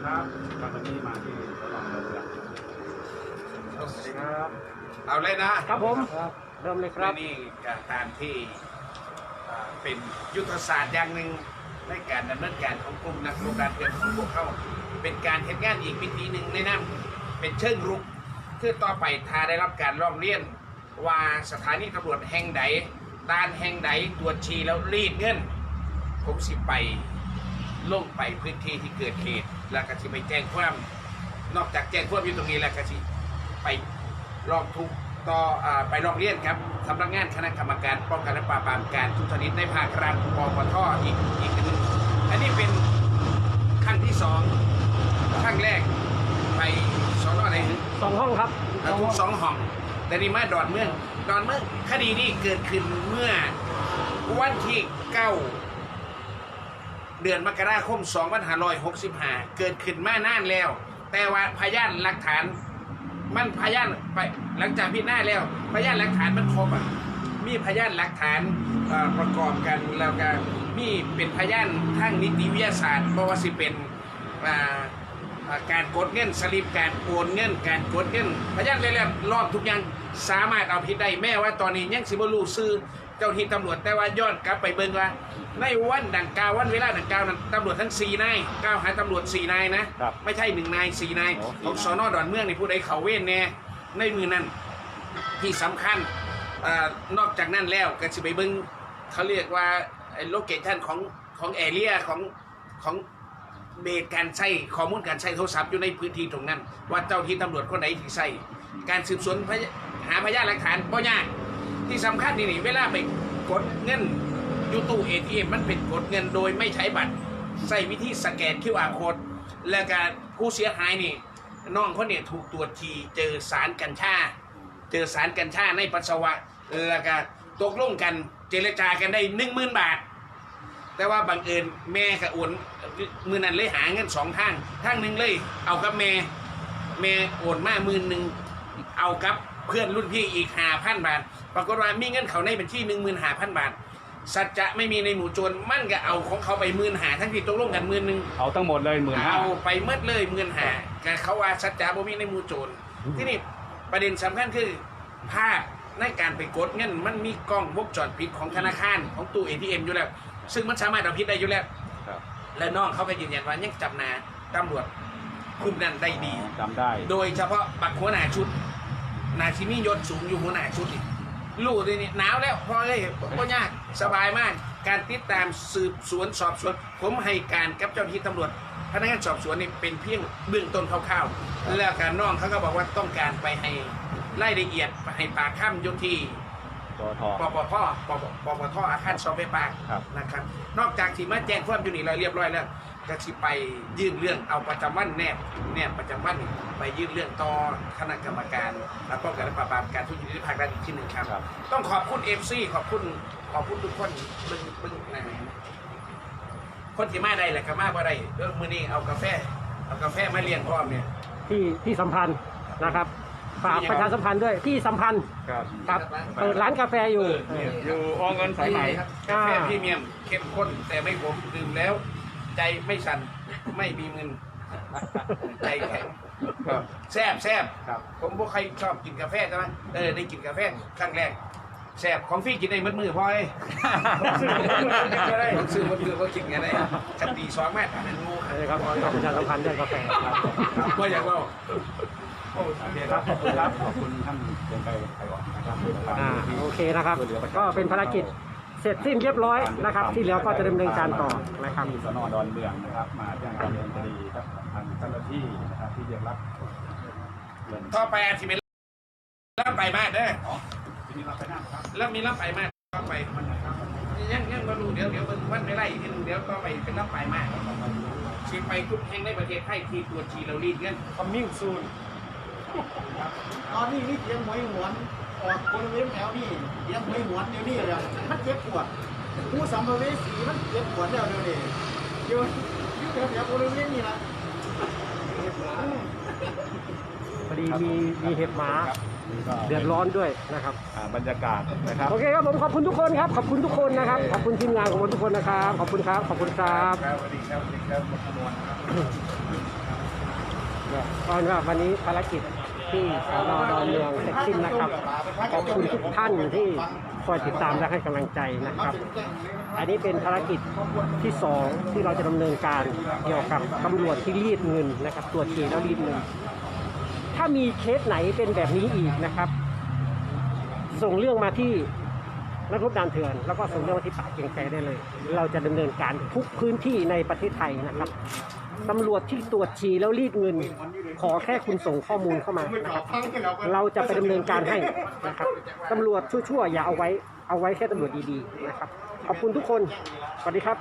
ครับวันนี้มาที่สนองเรือสวัสดีครับ เอาเลยนะ ครับผมเริ่มเลยครับนี่การที่อ่าเป็นยุทธศาสตร์อย่างหนึ่งในการดำเนินการของกลุ่มนักโครงการเตือนของพวกเขา เป็นการเห็นงานอีกวิธีหนึ่งในน้ำเป็นเชิงรุกคือต่อไปถ้าได้รับการร้องเรียน ว่าสถานีตำรวจแห่งใดด้านแห่งใดตรวจชีแล้วรีดเงินผมสิไป ลงไปพื้นที่ที่เกิดเหตุ แล้วก็สิไปแจ้งความนอกจากแจ้งความอยู่ตรงนี้แล้วก็สิไปร้องทุกข์ต่ออาไปร้องเรียนครับสำนักงานคณะกรรมการป้องกันและปราบปรามการทุจริตในภาครัฐปปทอีกอีกหนึ่งอันนี้เป็นครั้งที่สองครั้งแรกไปสอนอไหนสองห้องครับอ่าทุกสองห้อง แต่นี่มาดอนเมืองดอนเมืองคดีนี้เกิดขึ้นเมื่อวันที่เก้า เดือนมกราคม 2565 เกิดขึ้นมานานแล้ว แต่ว่าพยานหลักฐาน มันพยานไปหลังจากพิจารณาแล้ว พยานหลักฐานมันครบอะมีพยานหลักฐานประกอบกันแล้วก็มีเป็นพยานทางนิติวิทยาศาสตร์บ่ว่าสิเป็นการกดเงินสลิปการโอนเงินการกดเงินพยานเรื่อยๆรอบทุกอย่างสามารถเอาผิดได้แม้ว่าตอนนี้ยังสิบ่รู้ซื้อ จ้าที่ตำรวจแต่ว่าย้อนกลับไปเบิ่งว่าในวันดังกล่าววันเวลาดังกล่าวนั้นตำรวจทั้ง4นายกล่าวหาตำรวจ4นายนะครับไม่ใช่หนึ่งนายสี่นายโอ้ของสี่สนายอนอดอนเมืองในผู้ใดเขาเว้นแน่ในมือนั้นที่สำคัญเออนอกจากนั้นแล้วก็จะไปเบิ้งเขาเรียกว่าโลเคชันของของแอเรียของของ เบสการใช้ข้อมูลการใช้โทรศัพท์อยู่ในพื้นที่ตรงนั้น ว่าเจ้าที่ตำรวจคนไหนที่ใช้การสืบสวนพยหาพยานหลักฐานก็ยาก ที่สำคัญนี่นี่เวลาไปกดเงินอยูตู้เอทีเอ็มมันเป็นกดเงินโดยไม่ใช้บัตรใส่วิธีสแกน QR code แล้วก็ผู้เสียหายนี่น้องเขาเนี่ยถูกตรวจทีเจอสารกัญชา เจอสารกัญชาในปัสสาวะแล้วก็ตกลงกันเจรจากันได้หนึ่งหมื่นบาท แต่ว่าบังเอิญแม่กับอวนมือนั้นเลยหาเงินสองทางทางหนึ่งเลย เอากับแม่แม่โอนมามื่นหนึ่ง เอากับเพื่อนรุ่นพี่อีกห้าพันบาท ปรากฏว่ามีเงินเขาในบัญชีหนึ่งหมื่นห้าพันบาท สัจจะไม่มีในหมู่โจรมั่นก็เอาของเขาไปหมื่นหาทั้งที่ตกลงกันหมื่นหนึ่งเอาทั้งหมดเลยหมื่นห้าเอาไปเมื่อเลยหมื่นหาแต่เขาว่าสัจจะบ่มีในหมู่โจรที่นี่ประเด็นสำคัญคือภาพในการไปกดเงินมันมีกล้องวงจรปิดของธนาคารของตู้ ATM อยู่แล้ว ซึ่งมันสามารถเอาผิดได้อยู่แล้วครับและน้องเขาก็ยืนยันว่ายังจำหนาตำรวจคุมนั้นได้ดีจำได้ โดยเฉพาะบักหัวหน้าชุด นาชิมียศสูงอยู่หัวหน้าชุดนี่ลูกเลยนี่หนาวแล้วพอเลยก็ยากสบายมาก การติดตามสืบสวนสอบสวน ผมให้การกับเจ้าหน้าที่ตำรวจพนักงานสอบสวนนี่เป็นเพียงเบื้องต้นคร่าวๆแล้วการน้องเขาก็บอกว่าต้องการไปให้รายละเอียดไปให้ปากข้ามยนที่ตัวทอปปพปปปปทอาคารซอฟต์แวร์ปาร์คครับนะครับ นอกจากที่มาแจ้งความอยู่นี่เราเรียบร้อยแล้ว ก็สิไปยื่นเรื่องเอาประจำวันแนบแนบประจำวันนี่ไปยื่นเรื่องต่อคณะกรรมการ และป้องกันและปราบปรามการทุจริตในภาครัฐอีกที่หนึ่งครับครับ ต้องขอบคุณเอฟซีขอบคุณขอบคุณทุกคนบึ้งบึ้งนะคนที่มาได้แหละก็มาบ่ได้เออมื้อนี้เอากาแฟ เอากาแฟมาเลี้ยงพร้อมเนี่ยที่ที่สัมพันธ์นะครับฝากประชาสัมพันธ์ด้วยที่สัมพันธ์ครับครับเปิดร้านกาแฟอยู่เออเนี่ยอยู่อองเงินสายไหมครับกาแฟพรีเมียมเข้มข้นแต่ไม่ขมดื่มแล้ว ใจไม่สั่นไม่มีมึนใจแข็งครับแซ่บแซ่บครับ ผมบ่ใครชอบกินกาแฟใช่ไหมเออได้กินกาแฟครั้งแรกแซ่บของพี่กินได้มืดมือพอเอ้ยผมซื้อมืดมือเพราะกินกันได้กันตีสองแม่อันนั้นงูนี่ครับฝากประชาสัมพันธ์เรื่องกาแฟครับก็อยากว่าโอเคครับขอบคุณครับขอบคุณท่านเดินไปไทยก่อนนะครับอ่าโอเคนะครับ ก็เป็นภารกิจ เสร็จสิ้นเรียบร้อยนะครับ ที่เหลือก็จะดำเนินการต่อนะครับที่สนดอนเมืองนะครับ มาแจ้งความดำเนินคดีกับทางเจ้าหน้าที่นะครับที่เรียกรับเงินต่อไปอาจจะเป็นรับไปมากเด้ออ๋อที่นี่รับไปหน้าครับแล้วมีรับไปมากต่อไปยังยังมาดูเดี๋ยวเดี๋ยวมันวันไม่ไล่อีกทีหนึงเดี๋ยวต่อไปเป็นรับไปมากชีไปทุกแห่งในประเทศไทยที่ตรวจชีเรารีดเงิน coming soon ตอนนี้นี่เสียงหวยหวน ออกบริเวณแถวนี้เสียงหวยหวนเดี๋ยวนี้เลยมันเจ็บปวดผู้สัมภเวสีมันเจ็บปวดแล้วเดี๋ยวนี้อยู่อยู่แถวแถวบริเวณนี้ละพอดีมีมีเห็บหมาครับนี่ก็เดือดร้อนด้วยนะครับอ่าบรรยากาศนะครับโอเคครับผมขอบคุณทุกคนครับขอบคุณทุกคนนะครับขอบคุณทีมงานของผมทุกคนนะครับขอบคุณครับขอบคุณครับครับสวัสดีครับสวัสดีครับหมดขบวนครับก็เป็นว่าวันนี้ภารกิจ ที่สอนอดอนเมืองเสร็จสิ้นนะครับ ขอบคุณทุกท่านที่คอยติดตามและให้กำลังใจนะครับ อันนี้เป็นภารกิจที่สองที่เราจะดำเนินการเกี่ยวกับตำรวจที่รีดเงินนะครับตรวจเจแล้วรีดเงิน ถ้ามีเคสไหนเป็นแบบนี้อีกนะครับ ส่งเรื่องมาที่นักรบดานเถื่อนแล้วก็ส่งเรื่องมาที่ป่าเกียงแกได้เลย เราจะดำเนินการทุกพื้นที่ในประเทศไทยนะครับ ตำรวจที่ตรวจฉี่แล้วรีดเงิน ขอแค่คุณส่งข้อมูลเข้ามานะครับเราจะไปดำเนินการให้นะครับตำรวจชั่วๆอย่าเอาไว้เอาไว้แค่ตำรวจดีๆนะครับขอบคุณทุกคนสวัสดีครับ